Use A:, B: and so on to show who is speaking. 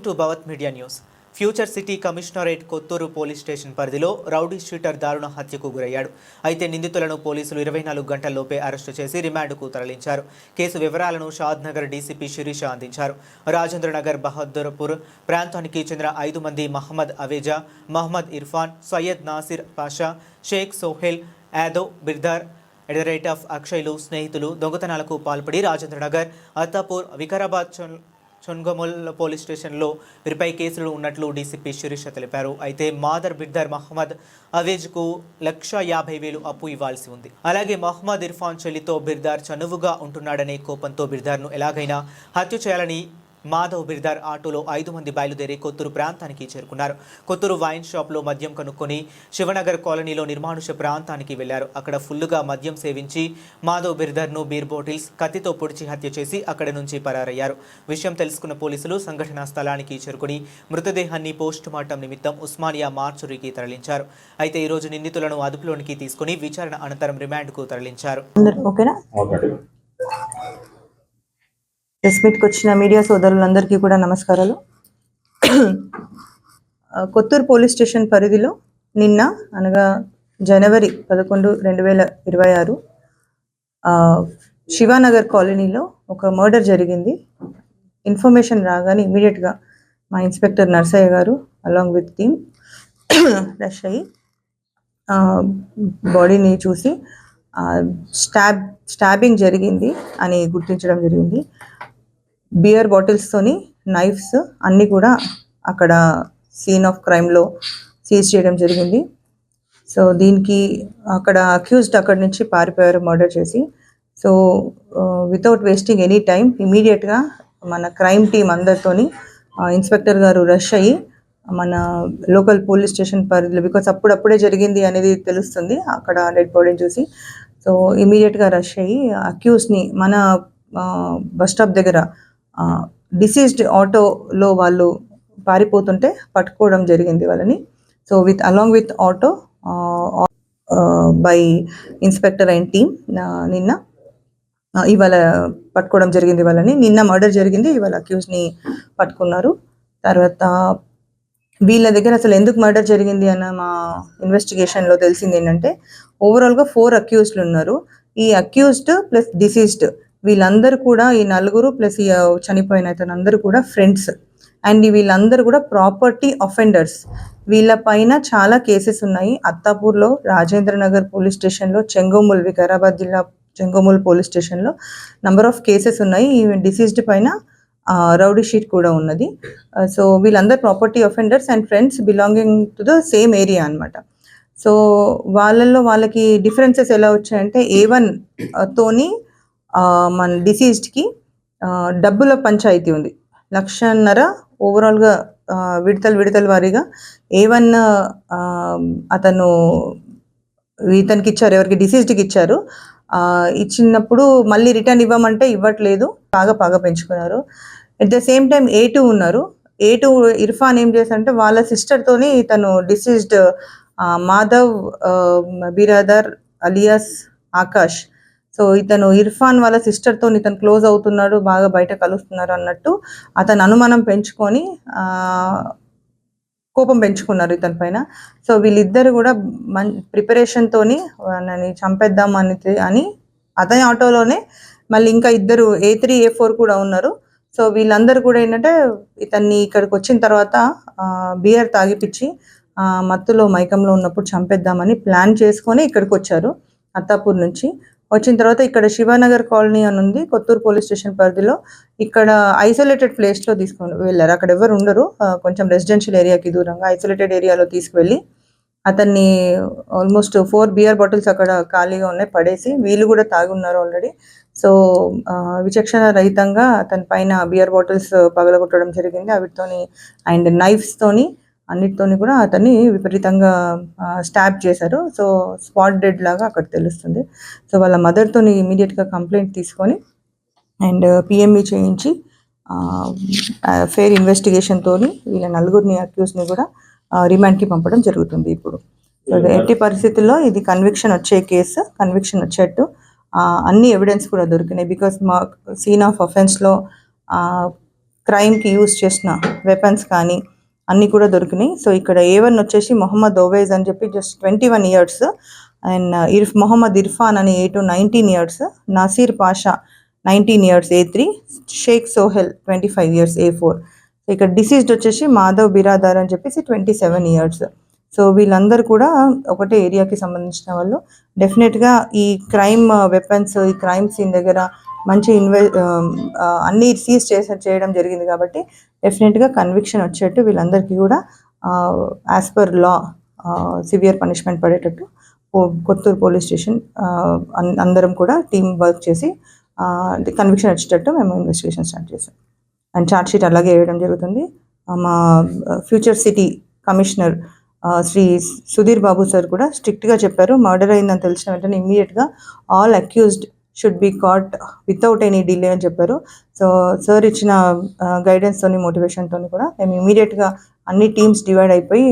A: Welcome to Bhavat media news. Future city commissionerate Kothur police station పరిధిలో rowdy sheeter దారుణ హత్యకు గురయ్యాడు. అయితే నిందితులను పోలీసులు ఇరవై నాలుగు గంటల్లోపే అరెస్టు చేసి రిమాండ్కు తరలించారు. కేసు వివరాలను షాద్ నగర్ డీసీపీ శిరీష అందించారు. రాజేంద్రనగర్ బహదూర్పూర్ ప్రాంతానికి చెందిన ఐదు మంది Mohammed అవేజా Mohammed Irfan Syed Nasir Pasha Sheikh Sohel యాదో Birdar at the rate of అక్షయ్లు స్నేహితులు దొంగతనాలకు పాల్పడి రాజేంద్రనగర్ అత్తాపూర్ వికారాబాద్ చొన్ పోలీస్ స్టేషన్లో వీరిపై కేసులు ఉన్నట్లు డీసీపీ శిరీష తెలిపారు. అయితే మాదర్ బిర్దర్ మహమ్మద్ అవేజ్కు లక్ష యాభై వేలు అప్పు ఇవ్వాల్సి ఉంది. అలాగే మహమ్మద్ ఇర్ఫాన్ చెల్లితో బిర్దార్ చనువుగా ఉంటున్నాడనే కోపంతో బిర్దార్ను ఎలాగైనా హత్య చేయాలని మాధవ్ బిర్దార్ ఆటోలో ఐదు మంది బయలుదేరి కొత్తూరు ప్రాంతానికి చేరుకున్నారు. కొత్తూరు వైన్ షాప్లో మద్యం కనుక్కొని శివనగర్ కాలనీలో నిర్మానుష ప్రాంతానికి వెళ్ళారు. అక్కడ ఫుల్లుగా మద్యం సేవించి మాధవ్ బిర్దార్ను బీర్ బాటిల్స్ కత్తితో పొడిచి హత్య చేసి అక్కడి నుంచి పరారయ్యారు. విషయం తెలుసుకున్న పోలీసులు సంఘటనా స్థలానికి చేరుకుని మృతదేహాన్ని పోస్ట్ మార్టం నిమిత్తం ఉస్మానియా మార్చురికి తరలించారు. అయితే ఈరోజు నిందితులను అదుపులోనికి తీసుకుని విచారణ అనంతరం రిమాండ్కు తరలించారు.
B: ఓకేనా? ప్రెస్ మీట్కి వచ్చిన మీడియా సోదరులందరికీ కూడా నమస్కారాలు. కొత్తూరు పోలీస్ స్టేషన్ పరిధిలో నిన్న అనగా జనవరి పదకొండు రెండు వేల ఇరవై ఆరు శివానగర్ కాలనీలో ఒక మర్డర్ జరిగింది. ఇన్ఫర్మేషన్ రాగానే ఇమీడియట్గా మా ఇన్స్పెక్టర్ నర్సయ్య గారు అలాంగ్ విత్ టీమ్ రష్ అయ్యి బాడీని చూసి స్టాబ్ స్టాబింగ్ జరిగింది అని గుర్తించడం జరిగింది. బియర్ బాటిల్స్తోని నైఫ్స్ అన్నీ కూడా అక్కడ సీన్ ఆఫ్ క్రైమ్లో సీజ్ చేయడం జరిగింది. సో దీనికి అక్కడ అక్యూజ్డ్ అక్కడి నుంచి పారిపోయారు మర్డర్ చేసి. So without wasting any time ఇమీడియట్గా మన క్రైమ్ టీం అందరితోని uh, ఇన్స్పెక్టర్ గారు రష్ అయ్యి మన లోకల్ పోలీస్ స్టేషన్ పరిధిలో బికాస్ అప్పుడప్పుడే జరిగింది అనేది తెలుస్తుంది అక్కడ డెడ్ బాడీని చూసి. సో ఇమీడియట్గా రష్ అయ్యి అక్యూస్ని మన uh, బస్ స్టాప్ దగ్గర డిసీజ్డ్ ఆటోలో వాళ్ళు పారిపోతుంటే పట్టుకోవడం జరిగింది వాళ్ళని. So with along with auto by inspector and team నిన్న ఇవాళ పట్టుకోవడం జరిగింది వాళ్ళని. నిన్న మర్డర్ జరిగింది ఇవాళ అక్యూజ్ని పట్టుకున్నారు. తర్వాత వీళ్ళ దగ్గర అసలు ఎందుకు మర్డర్ జరిగింది అన్న మా ఇన్వెస్టిగేషన్లో తెలిసింది ఏంటంటే ఓవరాల్గా ఫోర్ అక్యూజ్డ్ ఉన్నారు. ఈ అక్యూజ్డ్ ప్లస్ డిసీజ్డ్ వీళ్ళందరూ కూడా ఈ నలుగురు ప్లస్ ఈ చనిపోయిన అతను అందరూ కూడా ఫ్రెండ్స్ అండ్ వీళ్ళందరూ కూడా ప్రాపర్టీ అఫెండర్స్ వీళ్ళ పైన చాలా కేసెస్ ఉన్నాయి. అత్తాపూర్లో రాజేంద్ర నగర్ పోలీస్ స్టేషన్లో చెంగోముల్ వికారాబాద్ జిల్లా చెంగోముల్ పోలీస్ స్టేషన్లో నంబర్ ఆఫ్ కేసెస్ ఉన్నాయి. ఈ డిసీజ్డ్ పైన రౌడీ షీట్ కూడా ఉన్నది. సో వీళ్ళందరూ property offenders and friends belonging to the same area అన్నమాట. సో వాళ్ళల్లో వాళ్ళకి డిఫరెన్సెస్ ఎలా వచ్చాయంటే ఏ వన్ తోని మన డిసీజ్డ్కి డబ్బుల పంచాయతీ ఉంది. లక్షన్నర ఓవరాల్గా విడతలు విడతల వారీగా ఏ వన్ అతను ఇతనికి ఇచ్చారు ఎవరికి డిసీజ్డ్కి ఇచ్చారు. ఇచ్చినప్పుడు మళ్ళీ రిటర్న్ ఇవ్వమంటే ఇవ్వట్లేదు బాగా బాగా పెంచుకున్నారు. At the same time A two ఉన్నారు. ఏ టూ ఇర్ఫాన్ ఏం చేశారంటే వాళ్ళ సిస్టర్తోని తను deceased Madhav Biradar alias Akash so ఇతను ఇర్ఫాన్ వాళ్ళ సిస్టర్తో ఇతను క్లోజ్ అవుతున్నాడు బాగా బయట కలుస్తున్నారు అన్నట్టు అతను అనుమానం పెంచుకొని కోపం పెంచుకున్నారు ఇతని పైన. సో వీళ్ళిద్దరు కూడా మన్ ప్రిపరేషన్తోని నన్ను చంపేద్దాం అని అని అతని ఆటోలోనే మళ్ళీ ఇంకా ఇద్దరు ఏ త్రీ ఏ ఫోర్ కూడా ఉన్నారు. సో వీళ్ళందరూ కూడా ఏంటంటే ఇతన్ని ఇక్కడికి వచ్చిన తర్వాత బియర్ తాగిపిచ్చి మత్తులో మైకంలో ఉన్నప్పుడు చంపేద్దామని ప్లాన్ చేసుకొని ఇక్కడికి వచ్చారు అత్తాపూర్ నుంచి. వచ్చిన తర్వాత ఇక్కడ శివానగర్ కాలనీ అని ఉంది కొత్తూరు పోలీస్ స్టేషన్ పరిధిలో. ఇక్కడ ఐసోలేటెడ్ ప్లేస్లో తీసుకొని వెళ్ళారు. అక్కడ ఎవరు ఉండరు. కొంచెం రెసిడెన్షియల్ ఏరియాకి దూరంగా ఐసోలేటెడ్ ఏరియాలో తీసుకువెళ్ళి అతన్ని ఆల్మోస్ట్ ఫోర్ బియర్ బాటిల్స్ అక్కడ ఖాళీగా ఉన్నాయి పడేసి వీళ్ళు కూడా తాగి ఉన్నారు ఆల్రెడీ. సో విచక్షణ రహితంగా అతని పైన బియర్ బాటిల్స్ పగలగొట్టడం జరిగింది. వాటితోని అండ్ నైఫ్స్తోని అన్నిటితోని కూడా అతన్ని విపరీతంగా స్టాప్ చేశారు. సో స్పాట్ డెడ్ లాగా అక్కడ తెలుస్తుంది. సో వాళ్ళ మదర్తోని ఇమీడియట్గా కంప్లైంట్ తీసుకొని అండ్ పిఎంఈ చేయించి ఫెయిర్ ఇన్వెస్టిగేషన్తో వీళ్ళ నలుగురిని అక్యూస్ని కూడా రిమాండ్కి పంపడం జరుగుతుంది ఇప్పుడు. సో ఎట్టి పరిస్థితుల్లో ఇది కన్విక్షన్ వచ్చే కేసు కన్విక్షన్ వచ్చేట్టు అన్ని ఎవిడెన్స్ కూడా దొరికినాయి. బికాస్ మా సీన్ ఆఫ్ అఫెన్స్లో క్రైమ్కి యూస్ చేసిన వెపన్స్ కానీ అన్నీ కూడా దొరికినాయి. సో ఇక్కడ ఏ వన్ వచ్చేసి మొహమ్మద్ ఓవైజ్ అని చెప్పి just twenty one years and uh, ఇర్ఫ్ మొహమ్మద్ ఇర్ఫాన్ అని A two nineteen years Naseer Pasha nineteen years A three Sheikh Sohail twenty five years A four ఇక్కడ డిసీజ్డ్ వచ్చేసి మాధవ్ బిరాదార్ అని చెప్పేసి ట్వంటీ సెవెన్ ఇయర్స్ సో వీళ్ళందరూ కూడా ఒకటే ఏరియాకి సంబంధించిన వాళ్ళు. డెఫినెట్గా ఈ క్రైమ్ వెపన్స్ uh, ఈ క్రైమ్ సీన్ దగ్గర మంచి ఇన్వె um, uh, అన్ని సీజ్ చేసే చేయడం జరిగింది కాబట్టి డెఫినెట్గా కన్విక్షన్ వచ్చేట్టు వీళ్ళందరికీ కూడా as per law severe punishment పడేటట్టు కొత్తూరు పోలీస్ స్టేషన్ uh, అందరం కూడా టీం వర్క్ చేసి కన్విక్షన్ వచ్చేటట్టు మేము ఇన్వెస్టిగేషన్ స్టార్ట్ చేసాం. అండ్ ఛార్జ్ షీట్ అలాగే వేయడం జరుగుతుంది. మా future city commissioner Shri Sudheer Babu sir కూడా స్ట్రిక్ట్గా చెప్పారు. మర్డర్ అయిందని తెలిసిన వెంటనే ఇమ్మీడియట్గా all accused should be caught without any delay అని చెప్పారు. సో సార్ ఇచ్చిన గైడెన్స్తోని మోటివేషన్తో కూడా మేము ఇమీడియట్గా అన్ని టీమ్స్ డివైడ్ అయిపోయి